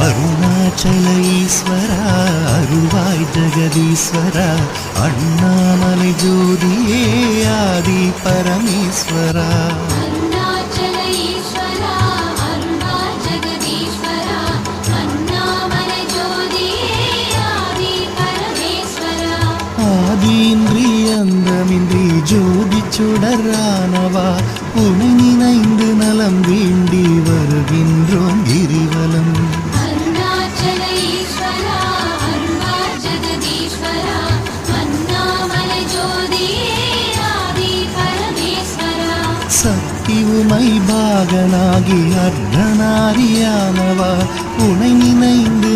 அருணாச்சல ஈஸ்வரா அருவாய் ஜெகதீஸ்வரா அண்ணாமலை ஜோதியே ஆதி பரமேஸ்வரா. ஆதியின்றி அந்தமின்றி ஜோதி சுடரானவா உனை நினைந்து நலம் வேண்டி வருகின்றோம் கிரிவலம் சக்தி உமை பாகனாகி அர்த்தனாரியானவா உனை நினைந்து